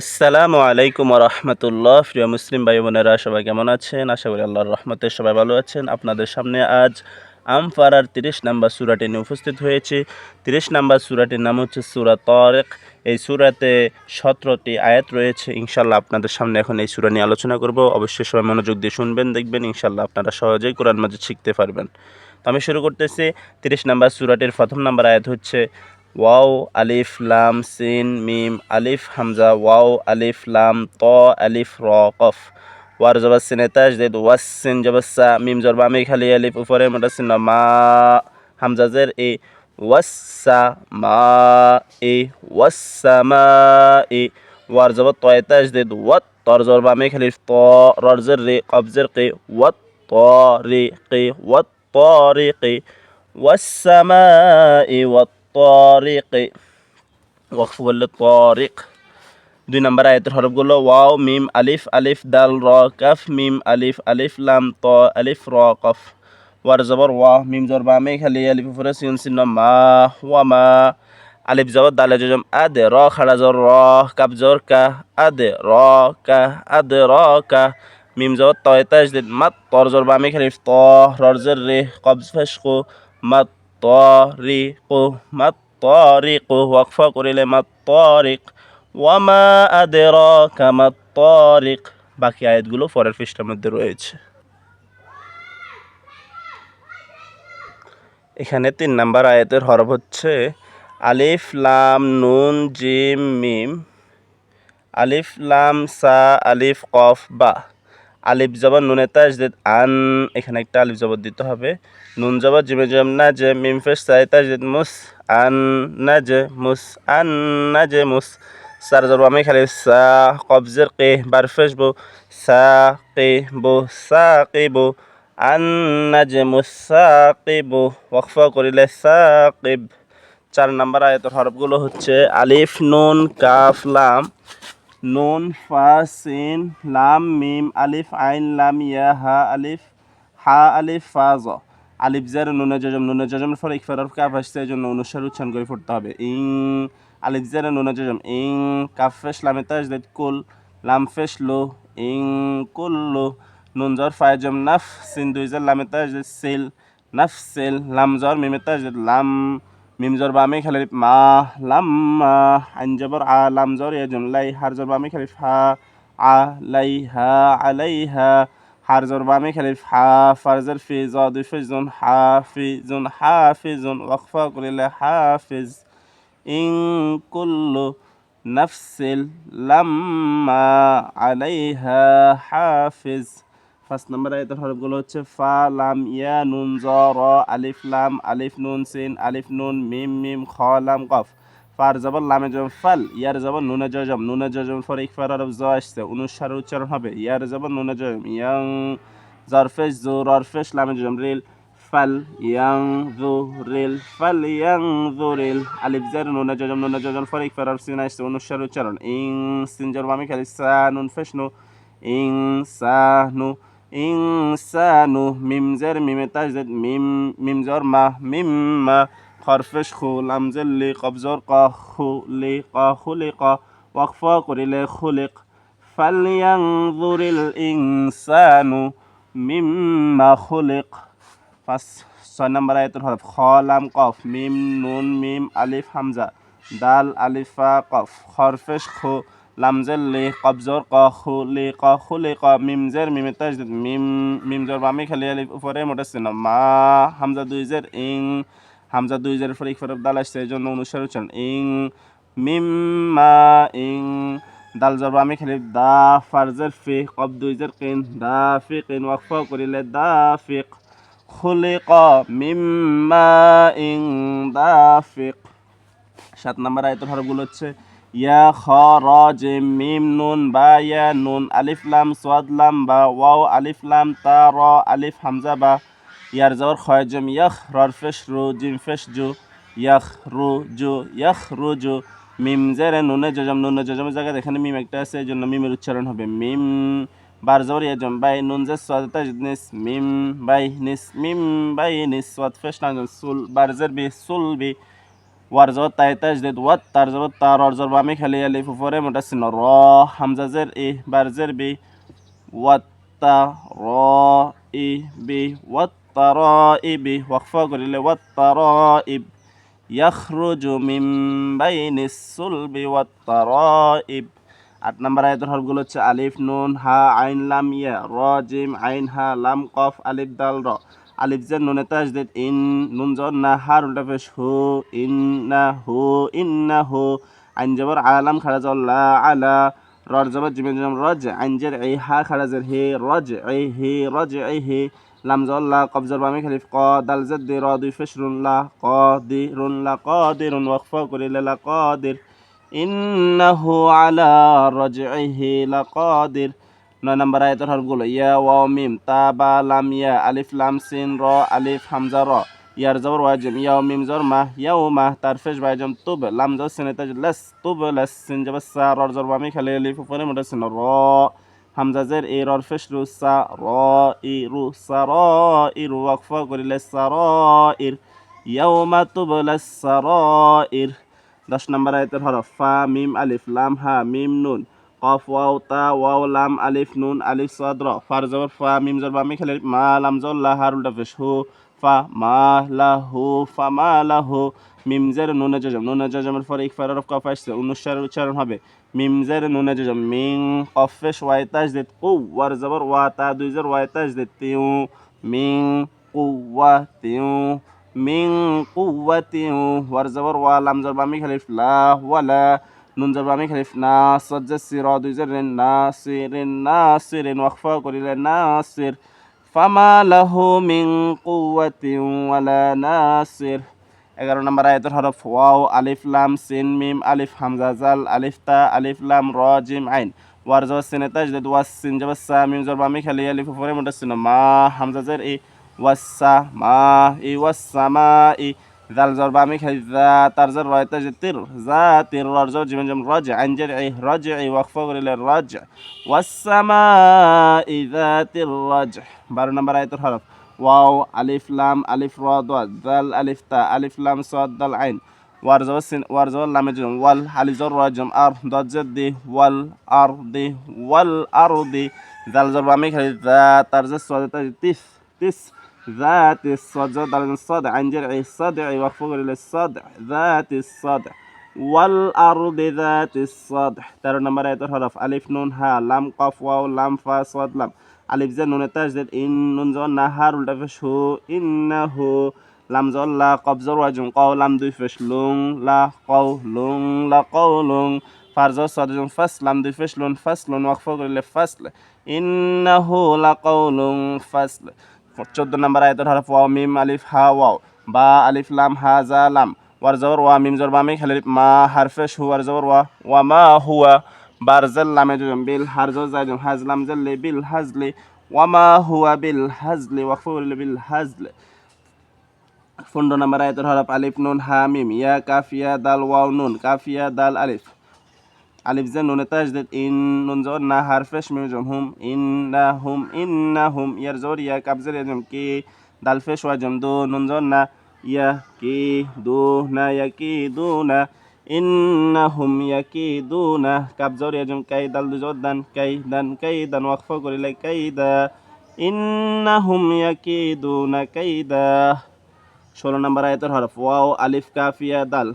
আসসালামু আলাইকুম রহমতুল্লাহ। প্রিয় মুসলিম ভাই বোনেরা সবাই কেমন আছেন? আশা করি আল্লাহর রহমতে সবাই ভালো আছেন। আপনাদের সামনে আজ আমফারার তিরিশ নাম্বার সুরাটি নিয়ে উপস্থিত হয়েছে। তিরিশ নাম্বার সুরাটির নাম হচ্ছে সুরা তরেক এই সুরাতে সতেরোটি আয়াত রয়েছে। ইনশাল্লাহ আপনাদের সামনে এখন এই সুরা নিয়ে আলোচনা করব। অবশ্যই সবাই মনোযোগ দিয়ে শুনবেন, দেখবেন। ইনশাল্লাহ আপনারা সহজেই কোরআন মাঝে শিখতে পারবেন। তো আমি শুরু করতেছি। তিরিশ নাম্বার সুরাটির প্রথম নাম্বার আয়াত হচ্ছে واو ألف لام سين ميم ألف حمزة واو ألف لام طا ألف را قف وار جب السن تجدد والسن جب السا ميم جرب عمي خلي ألف وفره مرة سن ما حمزة زر إي والسماء والسماء وار جب الطا تجدد والطار جرب عمي خلي طا رار زر قف زرقي والطارق والطارق والسماء والطارق ওয়াকফ বললে তরিক দুই নম্বর আয়াতের হরফগুলো ওয়াও মিম আলিফ আলিফ দাল র কাফ মিম আলিফ আলিফ লাম ত আলিফ র কফ ওয়ার জবর ওয়া মিম জর বামে খালি আলিফ উপরে সিন সিন মা ওয়া মা আলিফ জবর দালে জজম আদে র খাড়া জর র কাপ জর কা আদে র কা আদে র কা মিম জবর তয় তাজদিদ মাত তর জর বামে খালি ত রর জের রে কবজ ফেশকো মাত তরিকু মাত তরিকু ওয়াকফা করিলে মাত তরিক ওয়ামা আদের কামাত বাকি আয়াতগুলো পরের পৃষ্ঠার মধ্যে রয়েছে। এখানে তিন নাম্বার আয়াতের হরফ হচ্ছে আলিফ, লাম, নুন, জিম, মিম। আলিফ, লাম, সা, আলিফ, কফ, বা। আলিফ জবর নুনে তাজদিদ, আন, এখানে একটা আলিফ জবর দিতে হবে। নুন জবর জিমে জম না যে মিম ফেস সাই তাজদিদ মুস, আন, না যে মুস, আন, না যে মুস। সার জবর আমি খালি সা কবজের কে, বার ফেস বো, সা কে বো, সা কে বো, আন, না যে মুসা কে বো। ওয়াকফা করিলে সা চার নাম্বার আয়তর হরফগুলো হচ্ছে আলিফ, নুন, কাফ, লাম। নুন ফা সিন লাম মিম আলিফ আইন লাম ইয়া হা আলিফ হা আলিফ ফা জ আলিফ জের নুনে জজম নুনে জজমের ফলে ইকফার কাফ আসছে এই জন্য অনুসার উচ্চারণ করে পড়তে হবে ইং আলিফ জের নুনে জজম ইং কাফ ফেস লামে তাজদিদ কুল লাম ফেস লো ইং কুল লো নুন জর ফায়জম নাফ সিন দুই জের লামে তাজদিদ সিল নাফ সিল লাম জর মিমে তাজদিদ লাম মিম জর বামে খালি মা লাম মা আইন জবর আ লাম জর এ জুমলাই হার জর বামে খালি ফা আ লাই হা আলাই হা হার জর বামে খালি হা ফারজর ফি জ দুই ফিজুন হাফিজুন হাফিজুন ওয়াকফা করিলে হাফিজ ইন কুল্লু নাফসিল লাম্মা আলাইহা হাফিজ ফার্স্ট নাম্বার আয়াতের হরফগুলো হচ্ছে ফা, লাম, ইয়া, নুন, জ, র, আলিফ, লাম, আলিফ, নুন, সিন, আলিফ, নুন, মিম মিম, খ, লাম, কফ। ফার জবর লামে জবর ফাল, ইয়ার জবর নুনে জজম নুনে জজম ফর ইকফার হরফ জ আসছে, অনুসার উচ্চারণ হবে, ইয়ার জবর নুনে জজম, ইয়াং জরফেশ জো ররফেশ লামে জজম, রিল, ফাল, ইয়াং, জু, রিল, ফাল, ইয়াং, জু, রিল, আলিফ, জার, নুনে জজম নুনে জজম ফর ইকফার হরফ সিন আসছে, অনুসার উচ্চারণ, ইং, সিন জর বামে খালি, সা, নুন ফেশ নু, ইং, সা, নু ইনসানু মিম জের মিমে তাজেদ মিম মিম জর মা, মিম মা, খরফেশ খু লামজের লি কবজর ক, খু লি, ক খুলি ক, ওয়াকফা করিলে খুলিক। ফালিয়াংজুরিল ইনসানু মিম্মা খুলিক। পাঁচ, ছয় নম্বর আয়তের হরফ খ, লাম, কফ, মিম, নুন, মিম, আলিফ, হামজা, দাল, আলিফা, কফ, খরফেশ খু লামজের লে কবজর ক খু লে ক খু লে ক মিমজের মিমে তাজদিদ মিম মিমজর বামে খালি আলিফ উপরে মোটা সিন মা, হামজা দুই জের ইং, হামজা দুই জের ফরিক ফরফ দাল আসছে, এই জন্য অনুসার উচ্চারণ। ইং, মিম, মা, ইং, দাল জর বামে খালি দা ফারজের ফি কব দুই জের কিন, দা ফি কিন ওয়াকফ করিলে দা ফিক। খুলিক মিম্মা ইং, দা ফিক। সাত নম্বর আয়তের হরফগুলো হচ্ছে ইয়া খ র জে মিম নুন বা ইয়া নুন আলিফ লাম সোয়াদ লাম বা ওয়াও আলিফ লাম তা র আলিফ হামজা বা ইয়ার জবর খয় জম ইয়াখ রর ফেশ রু জিম ফেশ জু ইয়াখ রু জু ইয়াখ রু জু মিম জেরে নুনে জজম নুনে জজমের জায়গায় এখানে মিম একটা আছে এই জন্য মিমের উচ্চারণ হবে মিম বার জবর ইয়া জম বাই নুন জে সোয়াদ তাজিদ নিস মিম বাই নিস মিম বাই নিস সোয়াদ ফেশ না সুল বার জের বি সুল বি ওয়ার জবর তাই তাজদিদ ওয়াত তার জবর তার অর জবর খালি আলিফ উপরে মোটা চিহ্ন র হামজাজের ই বারজের বি ওয়াত্তা র ই বি ওয়াত্তা র ই বি, ওয়াকফা করিলে ওয়াত্তা র ইব ইয়াখরুজু মিন বাইনিস সুলবি ওয়াত্তারাইব আট নম্বর আয়াতের হরফগুলো হচ্ছে আলিফ, নুন, হা, আইন, লাম, ইয়া, র, জিম, আইন, হা, লাম, কফ, আলিফ, দাল, র। আলিফ জের নুনে তাজদিদ, ইন নুন জন না হার উল্টা পেশ হু, ইন না হু, ইন না হু। আইন জবর আলাম খাড়া জল্লা আলা রর জবর জিমের জম রজ আইন জের এই হা খাড়া জের হে, রজ এই হে, রজ এই হে। লাম জল্লা কবজর বামে খালিফ ক, দাল জেদ দি র দুই ফেশ রুন লা, ক দি রুন লা, ক দি রুন, ওয়াকফা করিলে লা ক দির। ইন্নাহু আলা রাজইহি লাকাদির নয় নম্বর আয়াতের হরফগুলো, ইয়া ওয়া মিম, তা, বা, লাম, ইয়া, আলিফ, লাম, সিন, র, আলিফ হামজা র, ইয়ার, জবর ওয়াজিম ইয়া মিম জর মা, ইয়াও, মা, তার ফেশ বাইজম তুব, লাম জর সিনে, তাজ, লাস, তুব, লাস, সিন জব সা, র জর বামি খালি, আলিফ, উপরে, মোটা, সিন, র হামজা জের, এ রর ফেশ রু, সা, র, ই, রু, সা, র, ই, রু ওয়াকফা করিলে সা, র, ইর ইয়াউমা তুবলাস সারাইর দশ নম্বর আয়তের হরফ, ফা, মিম, আলিফ, লাম, হা, মিম, নুন কফ, ওয়াও, তা, ওয়াও, লাম, আলিফ, নুন, আলিফ, সদর, ফার, জবর, ফা, মিম, জবর বামি খেলে মা, লাম জল লা হারুল ডাফেশ হু, ফা, মা, লা, হু, ফা, মা, লা, হু, মিম, জের, নুনে জজম নুনে জজমের পরে ইকফার হরফ কফ, আসছে অনুসারের উচ্চারণ হবে, মিম, জের, নুনে জজম মিং কফেশ ওয়াই তাজ দিত কু, ওয়ার, জবর, ওয়া, তা, দুই, জের, ওয়াই তাজ দিত তিউ, মিং কুওয়া তিউ, মিং কুওয়াতিউ ওয়ার, জবর, ওয়া, লাম, জবর বামি খালিফ লা ওয়ালা নুন জবর বামি খালিফ না সজ্জা সির দুই জের রেন নাসিরিন নাসিরিন ওয়াকফা করিলে নাসির। ফামা লাহু মিং কুওয়াতিন ওয়ালা নাসির। এগারো নম্বর আয়াতের হরফ ওয়াও, আলিফ, লাম, সিন, মিম, আলিফ, হামজা, জাল, আলিফ, তা, আলিফ, লাম, র, জিম, আইন। ওয়ার জবর সিনে তাজদিদ, ওয়াস, সিন জবর সা, মিম জবর বামি খালি আলিফ উপরে মোটা সিন মা, হামজা জের ই, ওয়াসা মা, ই, ওয়াসা মা, ই। জাল জর বামি খালি জা তার জর রয় তাজদিদ তির জা তির রর জর জিম জম রজ আইন জের ই রজ ই ওয়াকফা করিলে রজ ওয়াসা মা ই জাতির রজ বারো নম্বর আয়াতের হরফ ওয়াও আলিফ লাম আলিফ র দাল দাল আলিফ তা আলিফ লাম সাদ দাল আইন ওয়ার জবর সিন ওয়ার জবর লামে জম ওয়াল আলি জর রাজম ذات الصدع الصدر الصدع عن جرع الصدع وفغر للصدع ذات الصدع والأرض ذات الصدع. ترى نمرة آيات الحرف ألف نون ها لام قاف واو لام فا صاد لام. ألف زين نون تاج التجديد إن نون زون نهار ولتفش هو إنه. لام زون لا قف زور وجن قاو لام دفش لون لا قاو لون لا قاو لون. فرزا صادجون فصل لام دفش لون فصل وقف فقر لفصل. إنه لقول فصل. চোদ্দ নম্বর আয়াতের হরফ ওয়াও, মিম, আলিফ, হা, ওয়াও। বা, আলিফ, লাম, হা, জা, লাম। ওয়ার জবর ওয়া, মিম, জবর বামে খালি মা, হারফে শু ওয়ার জবর ওয়া ওয়া, মা, হুয়া। বারজাল লামে জুম বিল হারজ জাইজুম হাজলাম জাল্লি বিল হাজলি ওয়া, মা, হুয়া, বিল হাজলি ওয়াকফুল বিল হাজলি পনেরো নম্বর আয়াতের হরফ আলিফ, নুন, হা, মিম, ইয়া কাফিয়া দাল, ওয়াও, নুন কাফিয়া দাল, আলিফ। আলিফ জেন নুনে তাজদিদ, ইন নুন জবর না হারফেশ মিম জম হুম ইন্না হুম ইন্না হুম, ইয়ার জবর ইয়া কাবজের জম কি, দাল ফেশ ওয়া জম দো, নুন জবর না ইয়া কি দু না, ইয়া কি দু না ইন্নাহুম ইয়াকিদুনা কাবজর ইয়াজম কাই দাল দু জবর দান, কাই দান কাই দান, ওয়াকফা করিলে কাইদা ইন্নাহুম ইয়াকিদুনা কাইদা ষোলো নম্বর আয়াতের হরফ, ওয়াও, আলিফ কাফিয়া দাল।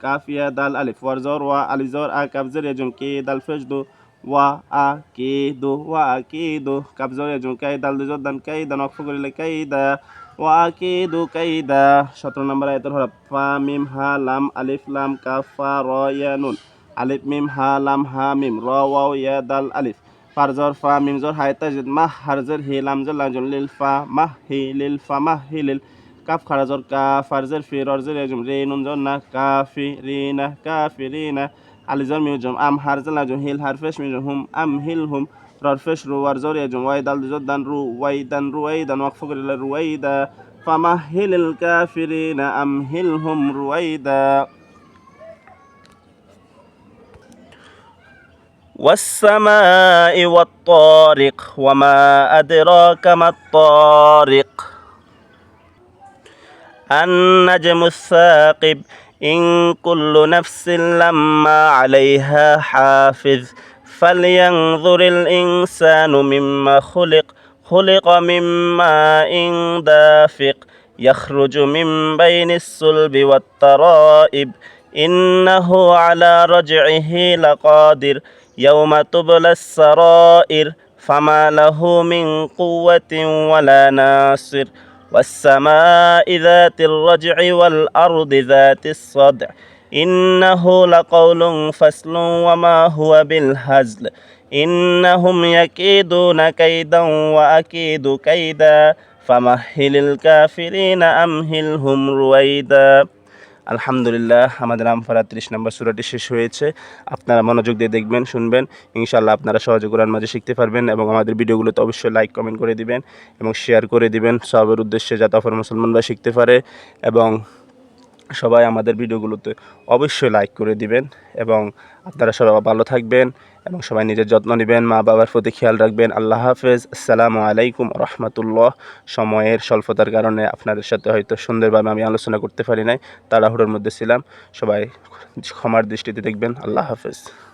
কাফিয়া দাল আলিফ ওয়ার জর ওয়া আলিফ জর আ কাবজর ইয়াজম কে দাল ফেজ দু ওয়া আ কে দু ওয়া আ কে দু কাবজর ইয়াজম কাই দাল দু জর দান কাই দান ওয়াকফা করিলে কাইদা ওয়াকিদু কাইদা সতেরো নম্বর আয়াতের হরফ ফা মিম হা লাম আলিফ লাম কাফ র ইয়া নুন আলিফ মিম হা লাম হা মিম র ওয়াও ইয়া দাল আলিফ ফারজর ফা মিম জর হাই তাজিদ মাহ হারজর হি লাম জর লাম জর লিল ফা মাহ হি লিল ফা মাহ হি লিল كاف خرج كاف فرزل في رزل يجم رين رينا كافرين كافرين على زر ميجم أم هرزل نجم هيل هرفش ميجم هم أم هيلهم رفش رو ورزور يجم ويدل دان رو ويدن رويدا وقفق رويدا هيل الكافرين رو رويدا والسماء والطارق وما أدراك ما الطارق. النجم الثاقب إن كل نفس لما عليها حافظ. فلينظر الإنسان مما خلق خلق من ماء دافق. يخرج من بين الصلب والترائب إنه على رجعه لقادر. يوم تبلى السرائر فما له من قوة ولا ناصر. والسماء ذات الرجع والأرض ذات الصدع. إنه لقول فصل وما هو بالهزل. إنهم يكيدون كيدا وأكيد كيدا. فمهل الكافرين أمهلهم رويدا. আলহামদুলিল্লাহ, আমাদের আমফারা ত্রিশ নম্বর সুরাটি শেষ হয়েছে। আপনারা মনোযোগ দিয়ে দেখবেন, শুনবেন। ইনশাল্লাহ আপনারা সহজে কোরআন মাঝে শিখতে পারবেন এবং আমাদের ভিডিওগুলোতে অবশ্যই লাইক, কমেন্ট করে দিবেন এবং শেয়ার করে দিবেন সবের উদ্দেশ্যে যাতে অপর মুসলমানরা শিখতে পারে এবং সবাই আমাদের ভিডিওগুলোতে অবশ্যই লাইক করে দিবেন এবং আপনারা সবাই ভালো থাকবেন। এবং সবাই নিজের যত্ন নেবেন, মা বাবার প্রতি খেয়াল রাখবেন। আল্লাহ হাফেজ। আসসালামু আলাইকুম রহমতুল্লাহ। সময়ের স্বল্পতার কারণে আপনাদের সাথে হয়তো সুন্দরভাবে আমি আলোচনা করতে পারি নাই, তাড়াহুড়োর মধ্যে ছিলাম। সবাই ক্ষমার দৃষ্টিতে দেখবেন। আল্লাহ হাফেজ।